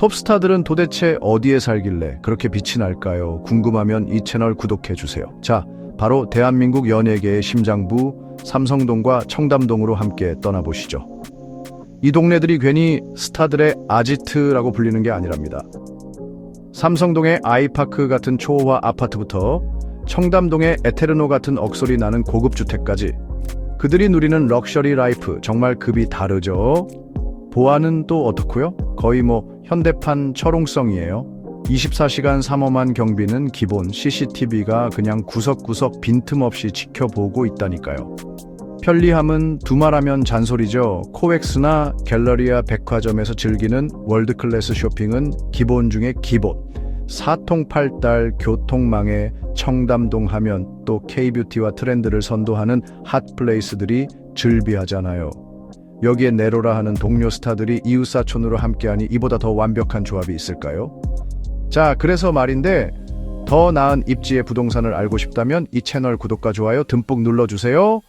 톱스타들은 도대체 어디에 살길래 그렇게 빛이 날까요? 궁금하면 이 채널 구독해 주세요. 자, 바로 대한민국 연예계의 심장부 삼성동과 청담동으로 함께 떠나보시죠. 이 동네들이 괜히 스타들의 아지트라고 불리는 게 아니랍니다. 삼성동의 아이파크 같은 초호화 아파트부터 청담동의 에테르노 같은 억소리 나는 고급 주택까지 그들이 누리는 럭셔리 라이프 정말 급이 다르죠. 보안은 또 어떻고요? 거의 뭐 현대판 철옹성이에요. 24시간 삼엄한 경비는 기본 CCTV가 그냥 구석구석 빈틈없이 지켜보고 있다니까요. 편리함은 두말하면 잔소리죠. 코엑스나 갤러리아 백화점에서 즐기는 월드클래스 쇼핑은 기본 중에 기본. 사통팔달 교통망에 청담동 하면 또 K뷰티와 트렌드를 선도하는 핫플레이스들이 즐비하잖아요. 여기에 네로라 하는 동료 스타들이 이웃사촌으로 함께하니 이보다 더 완벽한 조합이 있을까요? 자, 그래서 말인데 더 나은 입지의 부동산을 알고 싶다면 이 채널 구독과 좋아요 듬뿍 눌러주세요.